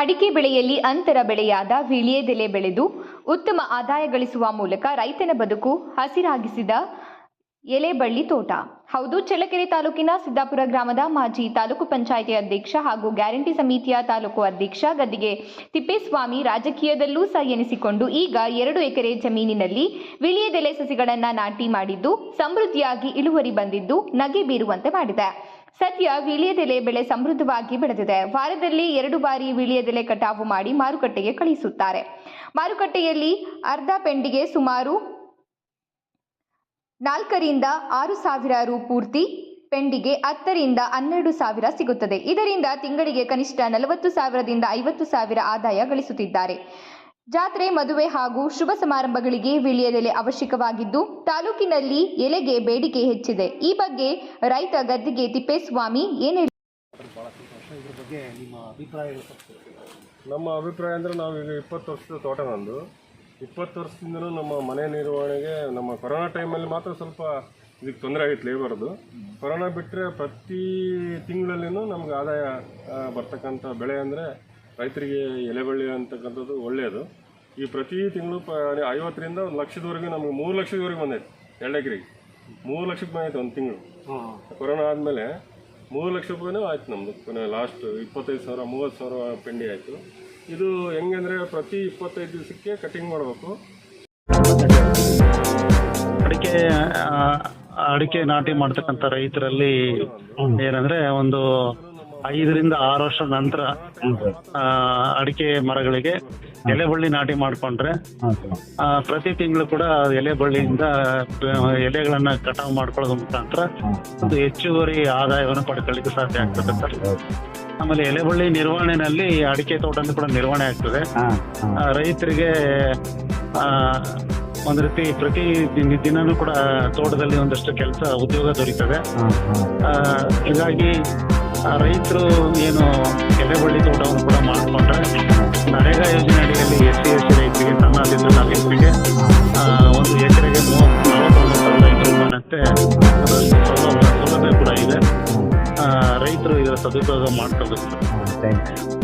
ಅಡಿಕೆ ಬೆಳೆಯಲ್ಲಿ ಅಂತರ ಬೆಳೆಯಾದ ವೀಳ್ಯದೆಲೆ ಬೆಳೆದು ಉತ್ತಮ ಆದಾಯ ಗಳಿಸುವ ಮೂಲಕ ರೈತನ ಬದುಕು ಹಸಿರಾಗಿಸಿದ ಎಲೆಬಳ್ಳಿ ತೋಟ. ಹೌದು, ಚಳ್ಳಕೆರೆ ತಾಲೂಕಿನ ಸಿದ್ದಾಪುರ ಗ್ರಾಮದ ಮಾಜಿ ತಾಲೂಕು ಪಂಚಾಯಿತಿ ಅಧ್ಯಕ್ಷ ಹಾಗೂ ಗ್ಯಾರಂಟಿ ಸಮಿತಿಯ ತಾಲೂಕು ಅಧ್ಯಕ್ಷ ಗದ್ದಿಗೆ ತಿಪ್ಪೇಸ್ವಾಮಿ ರಾಜಕೀಯದಲ್ಲೂ ಸಹ ಎನಿಸಿಕೊಂಡು ಈಗ ಎರಡು ಎಕರೆ ಜಮೀನಿನಲ್ಲಿ ವಿಳಿಯದೆಲೆ ಸಸಿಗಳನ್ನು ನಾಟಿ ಮಾಡಿದ್ದು, ಸಮೃದ್ಧಿಯಾಗಿ ಇಳುವರಿ ಬಂದಿದ್ದು, ನಗೆ ಬೀರುವಂತೆ ಮಾಡಿದೆ. ಸದ್ಯ ವೀಳ್ಯದೆಲೆ ಬೆಳೆ ಸಮೃದ್ಧವಾಗಿ ಬೆಳೆದಿದೆ. ವಾರದಲ್ಲಿ ಎರಡು ಬಾರಿ ವೀಳ್ಯದೆಲೆ ಕಟಾವು ಮಾಡಿ ಮಾರುಕಟ್ಟೆಗೆ ಕಳುಹಿಸುತ್ತಾರೆ ಮಾರುಕಟ್ಟೆಯಲ್ಲಿ ಅರ್ಧ ಪೆಂಡಿಗೆ ಸುಮಾರು ನಾಲ್ಕರಿಂದ ಆರು ಸಾವಿರ ರು ಪೂರ್ತಿ ಪೆಂಡಿಗೆ ಹತ್ತರಿಂದ ಹನ್ನೆರಡು ಸಾವಿರ ಸಿಗುತ್ತದೆ. ಇದರಿಂದ ತಿಂಗಳಿಗೆ ಕನಿಷ್ಠ ನಲವತ್ತು ಸಾವಿರದಿಂದ ಐವತ್ತು ಸಾವಿರ ಆದಾಯ ಗಳಿಸುತ್ತಿದ್ದಾರೆ. ಜಾತ್ರೆ ಮದುವೆ ಹಾಗೂ ಶುಭ ಸಮಾರಂಭಗಳಿಗೆ ವಿಳಿಯದೆಲೆ ಅವಶ್ಯಕವಾಗಿದ್ದು ತಾಲೂಕಿನಲ್ಲಿ ಎಲೆಗೆ ಬೇಡಿಕೆ ಹೆಚ್ಚಿದೆ. ಈ ಬಗ್ಗೆ ರೈತ ಗದ್ದಿಗೆ ತಿಪ್ಪೇಸ್ವಾಮಿ ಏನು ನಿಮ್ಮ ಅಭಿಪ್ರಾಯ ನಮ್ಮ ಅಭಿಪ್ರಾಯ ಅಂದರೆ ನಾವು ಈಗ ಇಪ್ಪತ್ತು ವರ್ಷದ ತೋಟ ನಂದು. ಇಪ್ಪತ್ತು ವರ್ಷದಿಂದಲೂ ನಮ್ಮ ಮನೆ ನಿರ್ವಹಣೆಗೆ ನಮ್ಮ ಕೊರೋನಾ ಟೈಮಲ್ಲಿ ಮಾತ್ರ ಸ್ವಲ್ಪ ಇದಕ್ಕೆ ತೊಂದರೆ ಆಗಿತ್ತು ಲೇಬರ್ದು. ಕೊರೋನಾ ಬಿಟ್ಟರೆ ಪ್ರತಿ ತಿಂಗಳಲ್ಲಿನೂ ನಮ್ಗೆ ಆದಾಯ ಬರ್ತಕ್ಕಂಥ ಬೆಳೆ ಅಂದರೆ ರೈತರಿಗೆ ಎಲೆಬಳ್ಳಿ ಅಂತಕ್ಕಂಥದ್ದು ಒಳ್ಳೆಯದು. ಈ ಪ್ರತಿ ತಿಂಗಳು ಪ ಐವತ್ತರಿಂದ ಒಂದು ಲಕ್ಷದವರೆಗೂ ನಮಗೆ ಮೂರು ಲಕ್ಷದವರೆಗೆ ಬಂದೈತೆ ಎರಡು ಎಕರೆಗೆ ಮೂರು ಲಕ್ಷಕ್ಕೆ ಬಂದೈತೆ ಒಂದು ತಿಂಗಳು. ಕೊರೋನಾ ಆದಮೇಲೆ ಮೂರು ಲಕ್ಷ ರೂಪಾಯಿನೂ ಆಯ್ತು ನಮ್ಮದು ಕೊನೆ ಲಾಸ್ಟ್ ಇಪ್ಪತ್ತೈದು ಸಾವಿರ ಮೂವತ್ತು ಸಾವಿರ ಪೆಂಡಿ ಆಯಿತು. ಇದು ಹೆಂಗಂದರೆ ಪ್ರತಿ ಇಪ್ಪತ್ತೈದು ದಿವಸಕ್ಕೆ ಕಟಿಂಗ್ ಮಾಡಬೇಕು. ಅಡಿಕೆ ಅಡಿಕೆ ನಾಟಿ ಮಾಡ್ತಕ್ಕಂಥ ರೈತರಲ್ಲಿ ಏನಂದ್ರೆ ಒಂದು ಐದರಿಂದ ಆರು ವರ್ಷ ನಂತರ ಅಡಿಕೆ ಮರಗಳಿಗೆ ಎಲೆ ಬಳ್ಳಿ ನಾಟಿ ಮಾಡ್ಕೊಂಡ್ರೆ ಪ್ರತಿ ತಿಂಗಳು ಕೂಡ ಎಲೆ ಬಳ್ಳಿಯಿಂದ ಎಲೆಗಳನ್ನ ಕಟಾವು ಮಾಡ್ಕೊಳ್ಳೋದ್ರ ಮುಖಾಂತರ ಒಂದು ಹೆಚ್ಚುವರಿ ಆದಾಯವನ್ನು ಪಡ್ಕೊಳ್ಳಿಕ್ಕೆ ಸಾಧ್ಯ ಆಗ್ತದೆ ಸರ್. ಆಮೇಲೆ ಎಲೆ ಬಳ್ಳಿ ನಿರ್ವಹಣೆನಲ್ಲಿ ಅಡಿಕೆ ತೋಟನೂ ಕೂಡ ನಿರ್ವಹಣೆ ಆಗ್ತದೆ. ರೈತರಿಗೆ ಆ, ಒಂದ್ ರೀತಿ ಪ್ರತಿ ದಿನ- ಕೂಡ ತೋಟದಲ್ಲಿ ಒಂದಷ್ಟು ಕೆಲಸ, ಉದ್ಯೋಗ ದೊರೀತದೆ. ಹೀಗಾಗಿ ರೈತರು ಏನು ಎಲೆಬಳ್ಳಿ ತೋಟವನ್ನು ಕೂಡ ಮಾಡಿಕೊಂಡ್ರೆ ನರೇಗಾ ಯೋಜನೆ ಅಡಿಯಲ್ಲಿ ಎಸ್ ಸಿ ಎಸ್ ಸಿ ರೈತರಿಗೆ, ಸಣ್ಣ ಅಲ್ಲಿಂದ ನಾಲ್ಕರಿಗೆ ಒಂದು ಎಕರೆಗೆ ಮೂವತ್ತು ಸೌಲಭ್ಯ ಕೂಡ ಇದೆ. ರೈತರು ಇದರ ಸದುಪಯೋಗ ಮಾಡ್ಕೋಬೇಕು. ಥ್ಯಾಂಕ್ಸ್